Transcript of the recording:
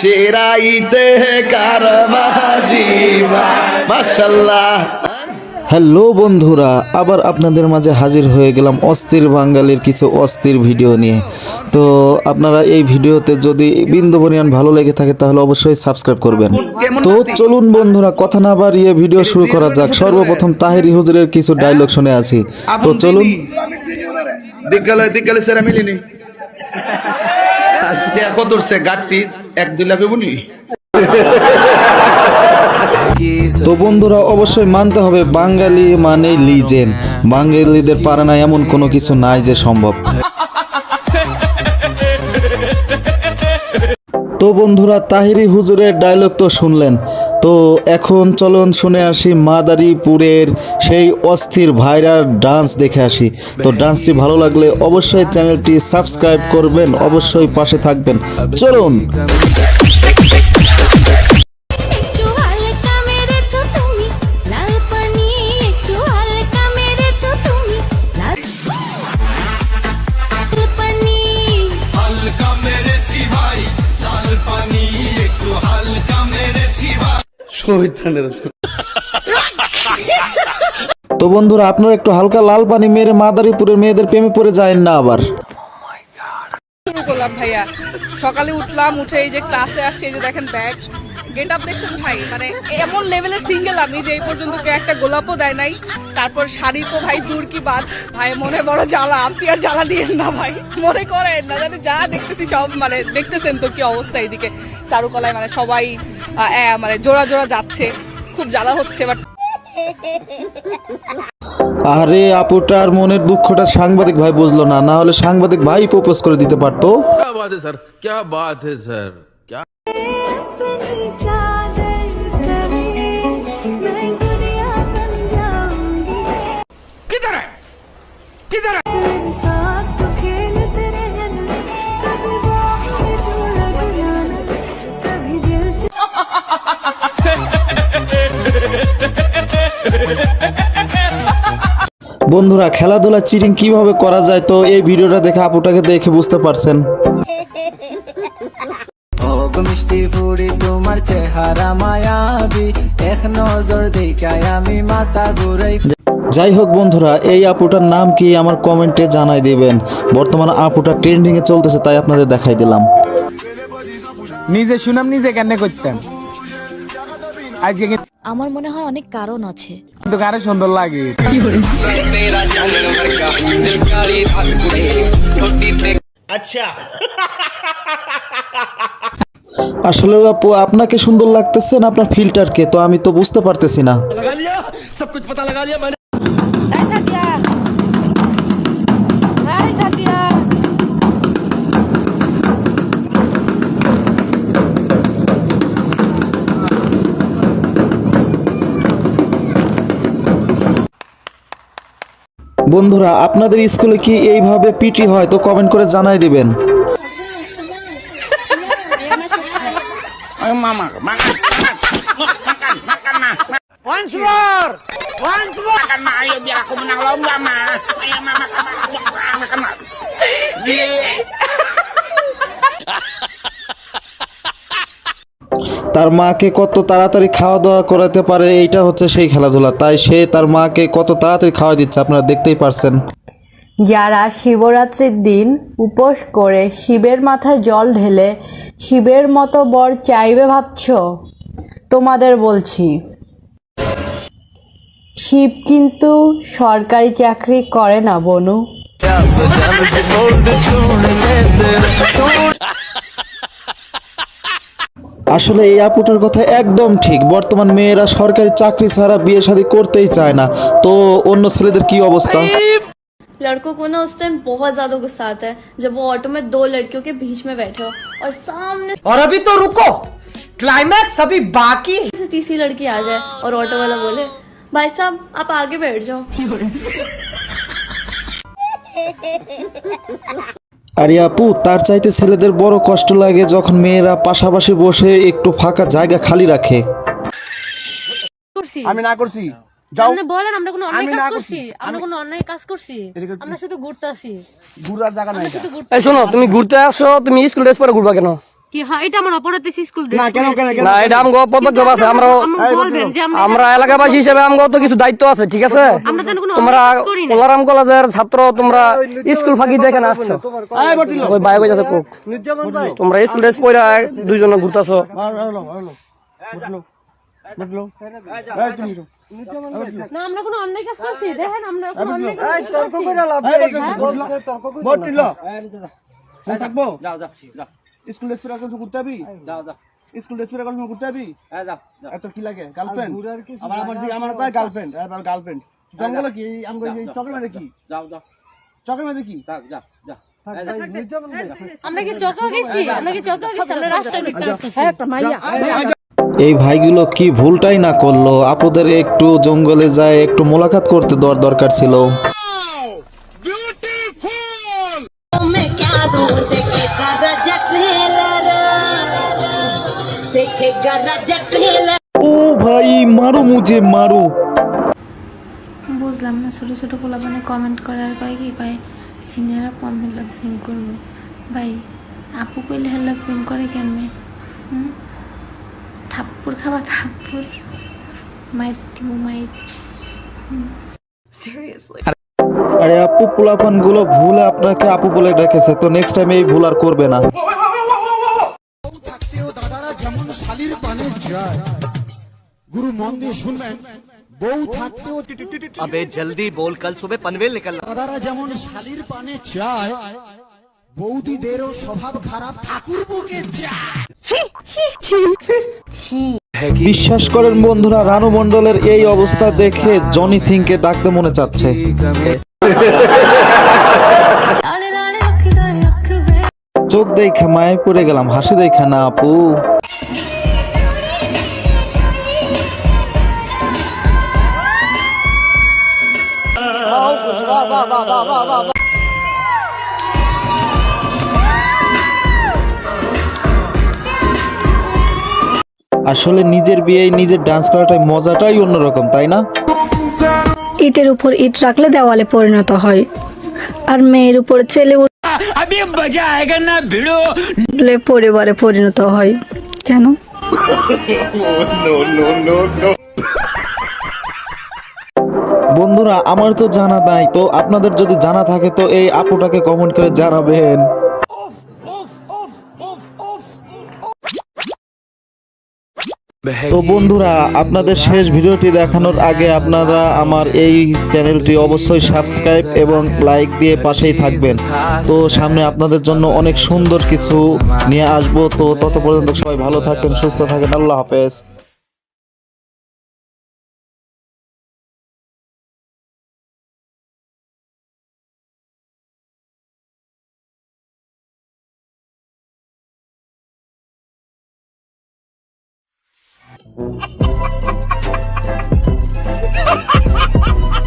সেরাইতে hello বন্ধুরা আবার আপনাদের মাঝে হাজির হয়ে গেলাম অস্থির বাঙালির কিছু অস্থির ভিডিও নিয়ে। তো আপনারা এই ভিডিওতে যদি বিন্দু পরিমাণ ভালো লেগে থাকে তাহলে অবশ্যই সাবস্ক্রাইব করবেন। তো চলুন বন্ধুরা কথা না বাড়িয়ে ভিডিও শুরু করা যাক। সর্বপ্রথম তাহিরি হুজুরের কিছু ডায়লগ শুনে আছি তো চলুন। দিগ্গালয় দিগ্গালয় সেরা মিলিনি। আজকে কত গাড়তি এক দুই বলি? তো বন্ধুরা, অবশ্যই মানতে হবে, বাঙালি মানে লিজেন বাঙালিদের পারে না এমন কোনো কিছু নাই যে সম্ভব। তো বন্ধুরা, তাহিরি হুজুরের ডায়লগ তো শুনলেন। তো এখন চলুন শুনে আসি মাদারীপুরের সেই অস্থির ভাইরাল ডান্স দেখে আসি। তো ডান্সটি ভালো লাগলে অবশ্যই চ্যানেলটি সাবস্ক্রাইব করবেন, অবশ্যই পাশে থাকবেন। চলুন। তো বন্ধুরা, আপনারা একটু হালকা লাল পানি মেরে মাদারীপুরের মেয়েদের প্রেমে পড়ে যায় না আবার। ভাইয়া। সকালে উঠলাম, উঠে এই যে ক্লাসে আসছে, এই যে দেখেন ব্যাগ গেট আপ দেখছেন ভাই মানে এমন লেভেলের সিঙ্গেল আমি যে এই পর্যন্ত কেউ একটা গোলাপও দেয় নাই তারপর শাড়ি তো ভাই দূর কি বাদ ভাই মনে বড় জ্বালা আপনি আর জ্বালা দিয়েন না ভাই মনে করেন না জানি যা দেখতেছি সব মানে দেখতেছেন তো কি অবস্থা এইদিকে চারুকলায় মানে সবাই মানে জোড়া জোড়া যাচ্ছে খুব জ্বালা হচ্ছে বাট আরে আপুটার মনের দুঃখটা সাংবাদিক ভাই বুঝলো না না হলে সাংবাদিক ভাই প্রপোজ করে দিতে পারতো। क्या বন্ধুরা খেলাধুলা চিটিং কীভাবে করা যায়? তো এই ভিডিওটা দেখে আপুটাকে দেখে বুঝতে পারছেন। মিষ্টি ফুড়ি তোমার চেহারা মায়াবি। এক নজর দেখায় আমি মাথা ঘুরাই। যাই হোক বন্ধুরা এই আপুটার নাম কি আমার কমেন্টে জানাই দিবেন। বর্তমানে আপুটা ট্রেন্ডিং এ চলতেছে তাই আপনাদের দেখাই দিলাম। নিজে সুনাম নিজে কেন করতেন আজকে আমার মনে হয় অনেক কারণ আছে। কিন্তু কারে সুন্দর লাগে? আচ্ছা। আসলে আপু আপনাকে সুন্দর লাগতেছে না আপনার ফিল্টারকে তো আমি তো বুঝতে পারতেছি না। বন্ধুরা আপনাদের স্কুলে কি এইভাবে পিটি হয় তো কমেন্ট করে জানাই দিবেন। তার মাকে কত তাড়াতাড়ি খাওয়া দাওয়া করাতে পারে এইটা হচ্ছে সেই খেলাধুলা। তাই সে তার মাকে কত তাড়াতাড়ি খাওয়া দিচ্ছে আপনারা দেখতেই পারছেন। যারা শিবরাত্রির দিন উপোস করে শিবের মাথায় জল ঢেলে শিবের মতো বর চাইবে ভাবছ? তোমাদের বলছি। শিব কিন্তু সরকারি চাকরি করে না বনু। আসলে এই আপুটার কথা একদম ঠিক বর্তমান মেয়েরা সরকারি চাকরি ছাড়া বিয়ে শাদী করতেই চায় না তো অন্য ছেলেদের কি অবস্থা लड़कों को ना उस टाइम बहुत ज्यादा गुस्सा आता है जब वो ऑटो में दो लड़कियों के बीच में बैठे हो और सामने और अभी तो रुको क्लाइमैक्स अभी बाकी से तीसरी लड़की आ जाए और ऑटो वाला बोले भाई साहब आप आगे बैठ जाओ আরে আপু তার চাইতে ছেলেদের বড় কষ্ট লাগে যখন মেয়েরা পাশাপাশি বসে একটু ফাঁকা জায়গা খালি রাখে। আমি না করছি। যাও। বলেন আমরা কোনো আমি না করছি। আমরা কোনো অন্যায় কাজ করছি। আমরা শুধু ঘুরতে আসি। ঘুরার জায়গা নাই এই শোনো তুমি ঘুরতে আসো তুমি স্কুল ড্রেস পরে ঘুরবা কেন? কি হয় এটা আমার অপরাধ স্কুল না কেন কেন কেন না এটা আমগো পদক্ষেপ আছে আমরা বলবেন যে আমরা আমরা এলাকাবাসী হিসেবে আমগো তো কিছু দায়িত্ব আছে ঠিক আছে আমরা তো কোনো তোমরা অপরাধ করি না। কোলারাম কলেজের ছাত্র তোমরা স্কুল ফাঁকি দেখে না আসছো এই বটিল ওই যাচ্ছে কোক তোমরা স্কুল ড্রেস পরে দুইজন ঘুরতাছো আরলো আরলো বটলো বটলো এই তুমি না আমরা কোনো অন্যায় কাজ করছি দেখেন আমরা কোনো অন্যায় কাজ এই তর্ক করে লাভ নেই তর্ক করে বটিল এই যাও যাও স্কুল ড্রেস পরে এখন ঘুরতে যাবি? যাও যাও। স্কুল ড্রেস পরে এখন ঘুরতে যাবি? হ্যাঁ যাও এত কি লাগে? গার্লফ্রেন্ড আমার আমার জি আমার কয় গার্লফ্রেন্ড এবার গার্লফ্রেন্ড জঙ্গলে কি? আমগো এই চকের মধ্যে কি? যাও যাও। চকের মধ্যে কি? যাও যাও যাও। আমরা আমরা আমরা এই ভাইগুলো কি ভুলটাই না করল? আপুদের একটু জঙ্গলে যায় একটু মোলাকাত করতে দেওয়ার দরকার ছিল। ভাই মারো মুঝে মারো। বুঝলাম না ছোট ছোট পোলা পোলাপানে কমেন্ট করে আর কয় কি কয় সিনিয়ররা কম হেল্লা প্রেম করব। ভাই আপু কইলে হেল্লা প্রেম করে কেমনে? হুম? থাপ্পড় খাবা থাপ্পড়। মায়ের দিব মায়ের। আরে আপু পোলাপানগুলো ভুলে আপনাকে আপু বলে রেখেছে তো নেক্সট টাইম এই ভুল আর করবে না। থাকতেও দাদারা যেমন শালির পানে যায় গুরু মন দিয়ে শুনবেন বউ থাকতেও अबे जल्दी बोल कल सुबह पनवेल निकलना দাদারা যেমন শালির পানে চায় বৌদিদেরও স্বভাব খারাপ ঠাকুর বুকে চায় বিশ্বাস করেন বন্ধুরা রানু মণ্ডলের এই অবস্থা দেখে জনি সিংকে ডাকতে মনে চাচ্ছে লালে লালে আঁখ গায়ে আঁখ বে চোখ দেখা মায়ে পড়ে গেলাম হাসি দেখা না আপু আসলে নিজের বিয়ে নিজের ডান্স করাটাই মজাটাই অন্যরকম তাই না? ইটের উপর ইট রাখলে দেওয়ালে পরিণত হয়। আর মেয়ের উপর ছেলে উঠলে পরিবারে পরিণত হয়। কেন? বন্ধুরা, আমার তো জানা নাই, তো আপনাদের যদি জানা থাকে, তো এই আপুটাকে কমেন্ট করে জানাবেন। তো বন্ধুরা, আপনাদের শেষ ভিডিওটি দেখানোর আগে আপনারা আমার এই চ্যানেলটি অবশ্যই সাবস্ক্রাইব এবং লাইক দিয়ে পাশেই থাকবেন। তো সামনে আপনাদের জন্য অনেক সুন্দর কিছু নিয়ে আসব। তো তত পর্যন্ত সবাই ভালো থাকেন সুস্থ থাকেন আল্লাহ হাফেজ। Ha ha ha ha ha!